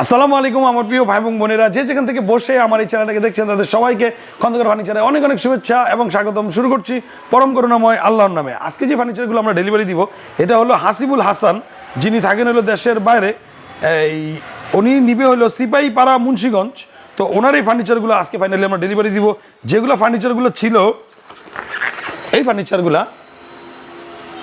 আসসালামু আলাইকুম, আমার প্রিয় ভাই এবং বোনেরা। যে যেখান থেকে বসে আমার এই চ্যানেলটাকে দেখছেন, তাদের সবাইকে খন্দকার ফার্নিচারে অনেক অনেক শুভেচ্ছা এবং স্বাগতম। শুরু করছি পরম করুণাময় আল্লাহর নামে। আজকে যে ফার্নিচারগুলো আমরা ডেলিভারি দিব, এটা হলো হাসিবুল হাসান, যিনি থাকেন হলো দেশের বাইরে। এই, উনি নিবে হলো সিপাহী পাড়া মুন্সীগঞ্জ। তো ওনার এই ফার্নিচারগুলো আজকে ফাইনালি আমরা ডেলিভারি দিব। যেগুলো ফার্নিচারগুলো ছিল, এই ফার্নিচারগুলা,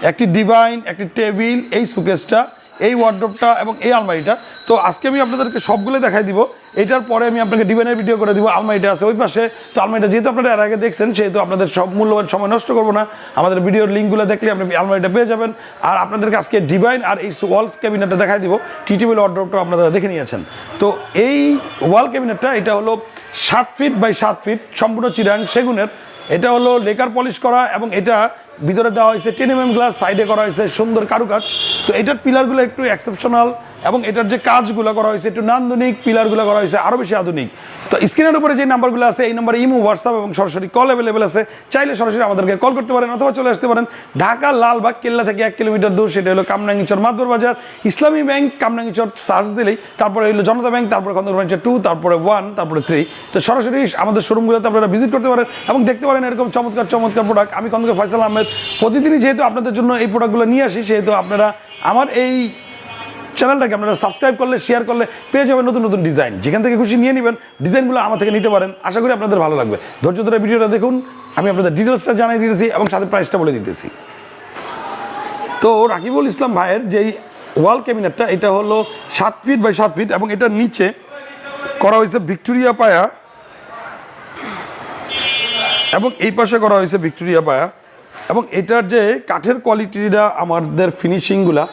একটি ডিভাইন, একটি টেবিল, এই সুকেসটা এই ওয়ার্ড্রপটা এবং এই আলমারিটা। তো আজকে আমি আপনাদেরকে সবগুলো দেখাই দিব। এটার পরে আমি আপনাকে ডিভাইনের ভিডিও করে দিব। আলমারিটা আছে ওই পাশে। তো আলমারিটা যেহেতু আপনারা এর আগে দেখছেন, সেহেতু আপনাদের সব মূল্যবান সময় নষ্ট করব না। আমাদের ভিডিওর লিঙ্কগুলো দেখলে আপনি আলমারিটা পেয়ে যাবেন। আর আপনাদেরকে আজকে ডিভাইন আর এই ওয়াল ক্যাবিনেটটা দেখাই দিব। টি টেবিল ওয়ার্ড্রপটা আপনারা দেখে নিয়েছেন। তো এই ওয়াল ক্যাবিনেটটা এটা হলো সাত ফিট বাই সাত ফিট সম্পূর্ণ চিরাং সেগুনের। এটা হলো লেকার পলিশ করা এবং এটা ভিতরে দেওয়া হয়েছে টেন এম গ্লাস সাইডে করা হয়েছে সুন্দর কারুকাজ। তো এটার পিলারগুলো একটু এক্সেপশনাল এবং এটার যে কাজগুলো করা হয়েছে, একটু নান্দনিক পিলারগুলো করা হয়েছে আরও বেশি আধুনিক। তো স্ক্রিনের উপরে যে নাম্বারগুলো আছে, এই নাম্বারে ইমো হোয়াটসঅ্যাপ এবং সরাসরি কল অ্যাভেলেবেল আছে। চাইলে সরাসরি আমাদেরকে কল করতে পারেন অথবা চলে আসতে পারেন ঢাকা লালবাগ, কেল্লা থেকে এক কিলোমিটার দূর। সেটা হলো কামরাঙ্গিচর মাদুর বাজার। ইসলামী ব্যাংক কামরাঙ্গিচর সার্চ দিলেই তারপরে হলো জনতা ব্যাংক, তারপরে খন্দর ব্রাঞ্চের টু তারপরে ওয়ান তারপরে থ্রি তো সরাসরি আমাদের শোরুমগুলোতে আপনারা ভিজিট করতে পারেন এবং দেখতে পারেন এরকম চমৎকার চমৎকার প্রোডাক্ট আমি খন্দকার ফয়সাল আহমেদ প্রতিদিনই যেহেতু আপনাদের জন্য এই প্রোডাক্টগুলো নিয়ে আসি, সেহেতু আপনারা আমার এই চ্যানেলটাকে আপনারা সাবস্ক্রাইব করলে শেয়ার করলে পেয়ে যাবেন নতুন নতুন ডিজাইন যেখান থেকে খুশি নিয়ে নেবেন ডিজাইনগুলো আমার থেকে নিতে পারেন। আশা করি আপনাদের ভালো লাগবে। ধৈর্য ধরে ভিডিওটা দেখুন, আমি আপনাদের ডিটেলসটা জানিয়ে দিতেছি এবং সাথে প্রাইসটা বলে দিতেছি। তো রাকিবুল ইসলাম ভাইয়ের যেই ওয়াল ক্যাবিনেটটা এটা হলো সাত ফিট বাই সাত ফিট এবং এটার নিচে করা হয়েছে ভিক্টোরিয়া পায়া এবং এই পাশে করা হয়েছে ভিক্টোরিয়া পায়া। এবং এটার যে কাঠের কোয়ালিটিটা আমাদের ফিনিশিংগুলা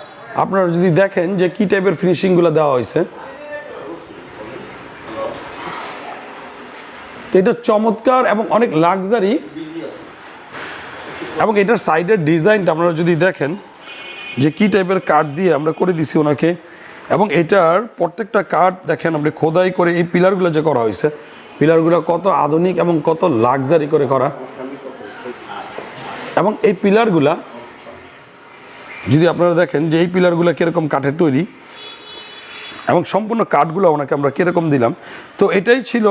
আপনারা যদি দেখেন যে কী টাইপের ফিনিশিংগুলো দেওয়া হয়েছে। তো এটা চমৎকার এবং অনেক লাক্সারি এবং এটার সাইডের ডিজাইনটা আপনারা যদি দেখেন, যে কী টাইপের কাঠ দিয়ে আমরা করে দিছি ওনাকে। এবং এটার প্রত্যেকটা কাঠ দেখেন আপনি খোদাই করে এই পিলারগুলো যে করা হয়েছে পিলারগুলো কত আধুনিক এবং কত লাক্সারি করে করা। এবং এই পিলারগুলা যদি আপনারা দেখেন যে এই পিলারগুলো কীরকম কাঠের তৈরি এবং সম্পূর্ণ কাঠগুলো ওনাকে আমরা কীরকম দিলাম। তো এটাই ছিল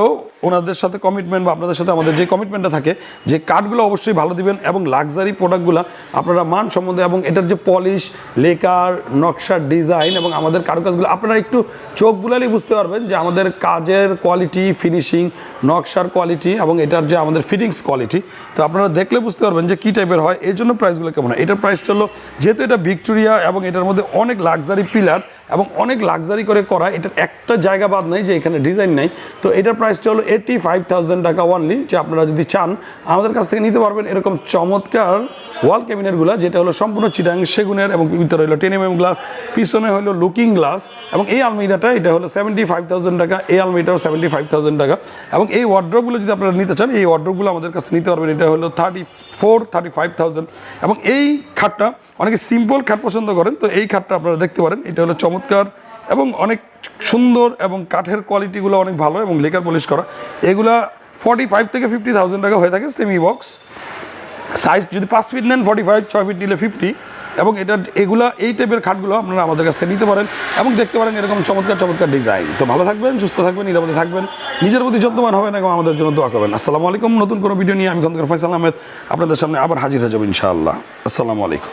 ওনাদের সাথে কমিটমেন্ট বা আপনাদের সাথে আমাদের যে কমিটমেন্টটা থাকে, যে কাঠগুলো অবশ্যই ভালো দিবেন এবং লাক্সারি প্রোডাক্টগুলো আপনারা মান সম্বন্ধে এবং এটার যে পলিশ লেকার নকশার ডিজাইন এবং আমাদের কারুকাজগুলো, আপনারা একটু চোখ বুলালেই বুঝতে পারবেন যে আমাদের কাজের কোয়ালিটি ফিনিশিং নকশার কোয়ালিটি এবং এটার যে আমাদের ফিটিংস কোয়ালিটি তো আপনারা দেখলে বুঝতে পারবেন যে কী টাইপের হয় এই জন্য প্রাইসগুলো কেমন হয়। এটার প্রাইসটা হলো, যেহেতু এটা ভিক্টোরিয়া এবং এটার মধ্যে অনেক লাক্সারি পিলার এবং অনেক লাক্সারি করে করা, এটার একটা জায়গা বাদ নেই যে এখানে ডিজাইন নেই। তো এটার প্রাইসটা হলো এইটি ফাইভ থাউজেন্ড টাকা ওয়ানলি যে আপনারা যদি চান, আমাদের কাছ থেকে নিতে পারবেন এরকম চমৎকার ওয়াল ক্যাবিনেটগুলো যেটা হলো সম্পূর্ণ চিটাং সেগুনের এবং ভিতরে হলো টেন এম গ্লাস পিছনে হলো লুকিং গ্লাস এবং এই আলমিরাটা, এটা হলো সেভেন্টি ফাইভ থাউজেন্ড টাকা, এই আলমিরাটাও সেভেন্টি ফাইভ থাউজেন্ড টাকা। এবং এই ওয়ার্ড্রপগুলো যদি আপনারা নিতে চান, এই ওয়ার্ড্রপগুলো আমাদের কাছে নিতে পারবেন, এটা হলো thirty four thirty five thousand এবং এই খাটটা, অনেকে সিম্পল খাট পছন্দ করেন, তো এই খাটটা আপনারা দেখতে পারেন, এটা হলো চমৎকার এবং অনেক সুন্দর এবং কাঠের কোয়ালিটিগুলো অনেক ভালো এবং লেকার পলিশ করা। এগুলা ফর্টি ফাইভ থেকে ফিফটি থাউজেন্ড টাকা হয়ে থাকে সেমি বক্স সাইজ যদি পাঁচ ফিট নেন ফর্টি ফাইভ ছয় ফিট নিলে ফিফটি এবং এটা, এগুলা, এই টাইপের খাটগুলো আপনারা আমাদের কাছ থেকে নিতে পারেন এবং দেখতে পারেন এরকম চমৎকার চমৎকার ডিজাইন তো ভালো থাকবেন, সুস্থ থাকবেন, নিরাপদে থাকবেন। নিজের প্রতি যত্নবান হবেন এবং আমাদের জন্য দোয়া করবেন। আসসালামু আলাইকুম। নতুন কোনো ভিডিও নিয়ে আমি খন্দকার ফয়সাল আহমেদ। আপনাদের সামনে আবার হাজির হয়ে যাব ইনশাআল্লাহ। আসসালামু আলাইকুম।